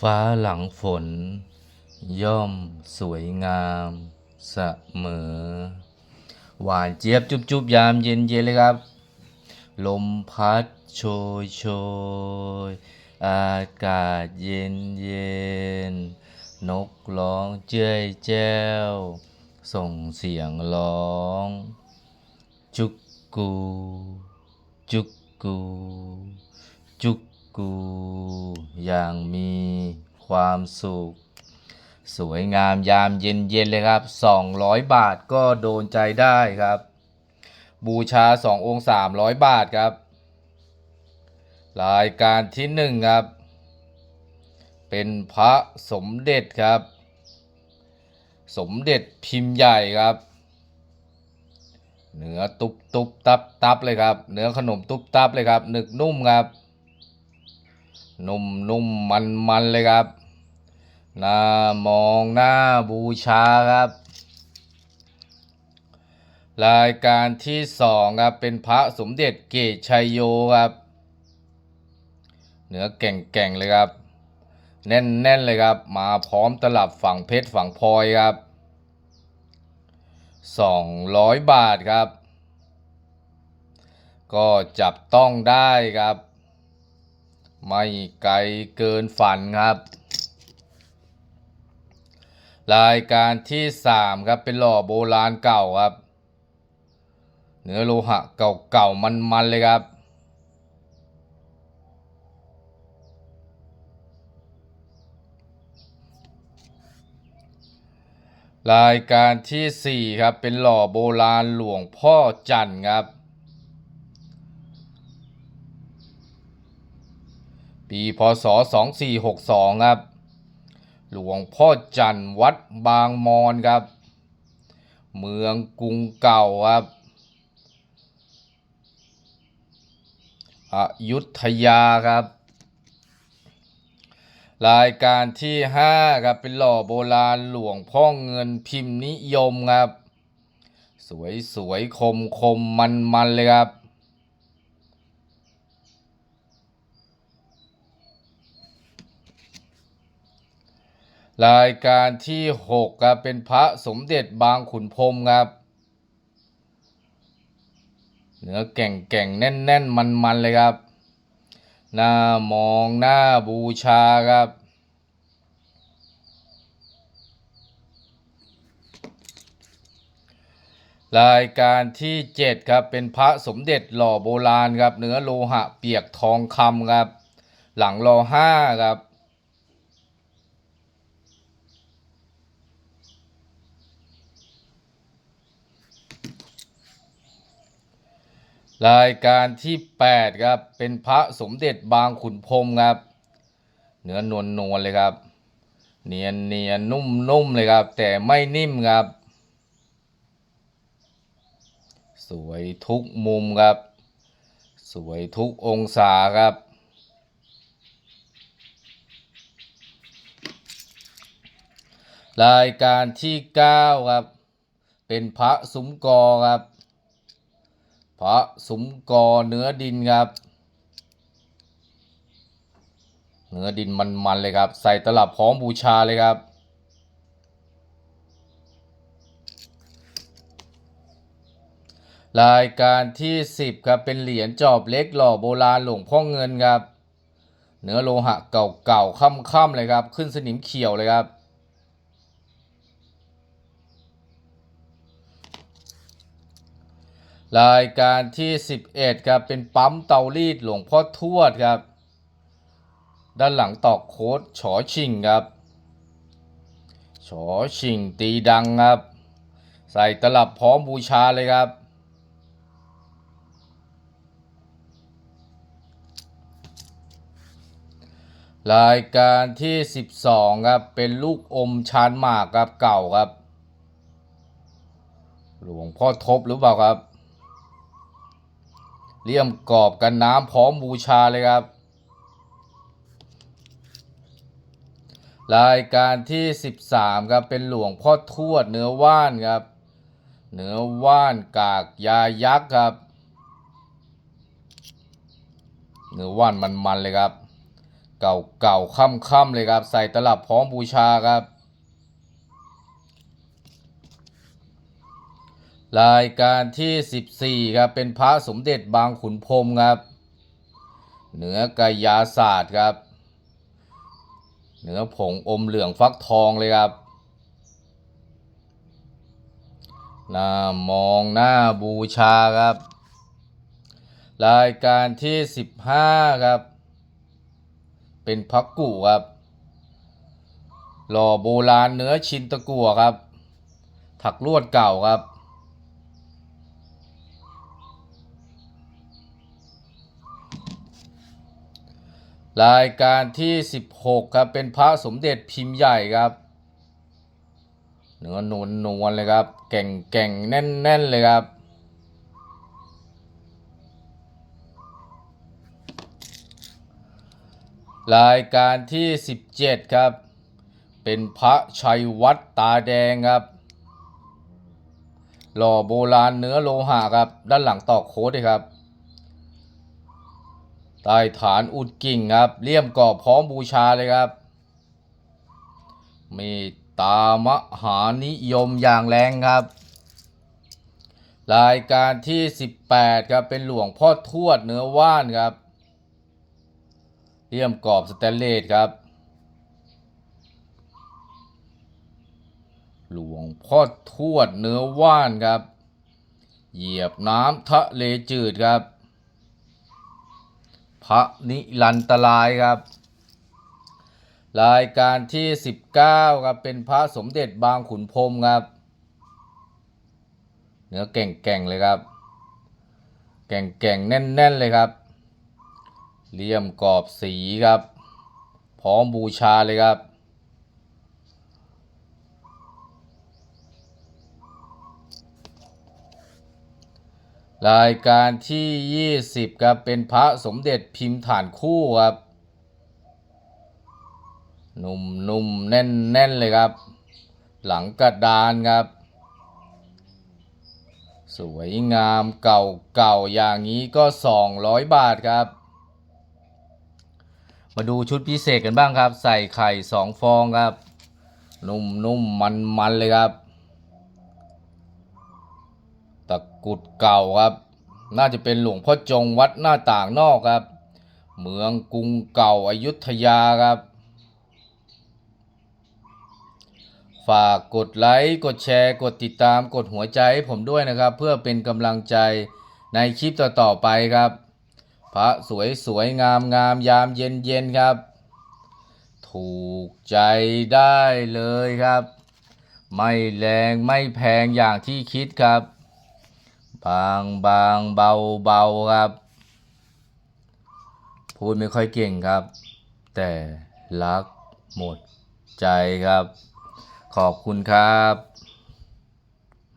ฟ้าหลังฝน ย่อมสวยงามเสมอ หวานเจี๊ยบจุบจุบยามเย็นเย็นเลยครับ ลมพัดโชยโชยอากาศเย็นเย็น นกร้องเจ้ยแจ้ว ส่งเสียงร้อง จุกกู จุกกู จุกกู อย่างมี ความสุข สวยงามยามเย็นเย็นๆเลยครับ 200 บาทก็โดนใจได้ครับ บูชา 2 องค์ 300 บาทครับ รายการที่หนึ่งครับ เป็นพระสมเด็จครับ สมเด็จพิมพ์ใหญ่ครับเนื้อตุบตุบตับตับเลยครับ เนื้อขนมตุบตับเลยครับหนึกนุ่มครับ นุ่มนุ่มมันมันเลยครับหน้ามองหน้าบูชาครับ รายการที่สองครับเป็นพระสมเด็จเกตชัยโยครับเนื้อแก่งๆเลยครับ แน่นๆเลยครับ มาพร้อมตลับฝั่งเพชรฝั่งพลอยครับ 200 บาทครับ ก็จับต้องได้ครับ ไม่ไกลเกินฝันครับ รายการที่3ครับเป็นหล่อโบราณเก่าครับ เนื้อโลหะเก่าๆมันๆเลยครับรายการที่ 4 ครับ เป็นหล่อโบราณหลวงพ่อจันทร์ครับ ปีพศ 2462 ครับ หลวงพ่อจันทร์วัดบางมอนครับ เมืองกรุงเก่าครับอยุธยาครับ รายการที่5ครับเป็นหล่อโบราณหลวงพ่อเงินพิมพ์นิยมครับ สวยสวยคมคมมันมันเลยครับ รายการที่6ครับเป็นพระสมเด็จบางขุนพรมครับเนื้อแก่งแก่งๆแน่นแน่นมันมันๆเลยครับ หน้ามองหน้าบูชาครับ รายการที่7ครับเป็นพระสมเด็จหล่อโบราณครับ เนื้อโลหะเปียกทองคำครับ หลังรอห้าครับ รายการที่8ครับเป็นพระสมเด็จบางขุนพรมครับ เนื้อนวลนวลเลยครับ เนียนเนียนนุ่มนุ่มเลยครับ แต่ไม่นิ่มครับ สวยทุกมุมครับ สวยทุกองศาครับ รายการที่ 9 ครับ เป็นพระสุมกอครับ พระสมกอเนื้อดินครับ เนื้อดินมันๆเลยครับ ใส่ตลับพร้อมบูชาเลยครับรายการที่ 10 ครับ เป็นเหรียญจอบเล็กหล่อโบราณหลวงพ่อเงินครับ เนื้อโลหะเก่าๆค่ำๆเลยครับ ขึ้นสนิมเขียวเลยครับ รายการที่ 11ครับเป็นปั๊มเตารีดหลวงพ่อทวดครับ ด้านหลังตอกโค้ดฉอชิงครับฉอชิงตีดังครับ ใส่ตลับพร้อมบูชาเลยครับ รายการที่ 12ครับเป็นลูกอมชานหมากครับเก่าครับ หลวงพ่อทบหรือเปล่าครับ เลี่ยมกรอบกันน้ำพร้อมบูชาเลยครับ รายการที่ 13ครับเป็นหลวงพ่อทวดเนื้อว่านครับ เนื้อว่านกากยายักษ์ครับ เนื้อว่านมันๆเลยครับ เก่าเก่าค่ำค่ำๆเลยครับ ใส่ตลับพร้อมบูชาครับ รายการที่ 14ครับเป็นพระสมเด็จบางขุนพรมครับ เหนือกายาศาสตร์ครับ เหนือผงอมเหลืองฟักทองเลยครับหน้ามองหน้าบูชาครับ รายการที่ 15 ครับ เป็นพักกุครับ หล่อโบราณเนื้อชินตะกัวครับ ถักลวดเก่าครับ รายการที่ 16 ครับ เป็นพระสมเด็จพิมพ์ใหญ่ครับเนื้อนวลนวลๆเลยครับแก่งแก่งแน่นแน่นๆเลยครับ รายการที่ 17 ครับ เป็นพระชัยวัดตาแดงครับ หล่อโบราณเนื้อโลหะครับ ด้านหลังตอกโค้ดเลยครับ ใต้ฐานอุดกิ่งครับเลี่ยมกรอบพร้อมบูชาเลยครับ เมตตามหานิยมอย่างแรงครับ รายการที่ 18ครับเป็นหลวงพ่อทวดเนื้อว่านครับ เลี่ยมกรอบสแตนเลสครับ หลวงพ่อทวดเนื้อว่านครับ เหยียบน้ำทะเลจืดครับ พระนิรันตรายครับ รายการที่ 19ครับเป็นพระสมเด็จบางขุนพรมครับเนื้อแก่งๆเลยครับ แก่งๆแน่นๆเลยครับเลี่ยมกรอบสีครับ พร้อมบูชาเลยครับ รายการที่ 20ครับเป็นพระสมเด็จพิมพ์ฐานคู่ครับนุ่มนุ่มแน่นแน่นเลยครับ หลังกระดานครับ สวยงามเก่าเก่าอย่างนี้ก็ 200 บาทครับ มาดูชุดพิเศษกันบ้างครับ ใส่ไข่สองฟองครับ นุ่มนุ่มมันมันเลยครับ ตะกุดเก่าครับ น่าจะเป็นหลวงพ่อจงวัดหน้าต่างนอกครับ เมืองกรุงเก่าอายุทยาครับ ฝากกดไลค์ กดแชร์ กดติดตาม กดหัวใจให้ผมด้วยนะครับ เพื่อเป็นกำลังใจในคลิปต่อๆไปครับ พระสวยสวยงามงามยามเย็นเย็นครับ ถูกใจได้เลยครับ ไม่แรงไม่แพงอย่างที่คิดครับ บางบางเบาเบาครับ พูดไม่ค่อยเก่งครับ แต่รักหมดใจครับ ขอบคุณครับ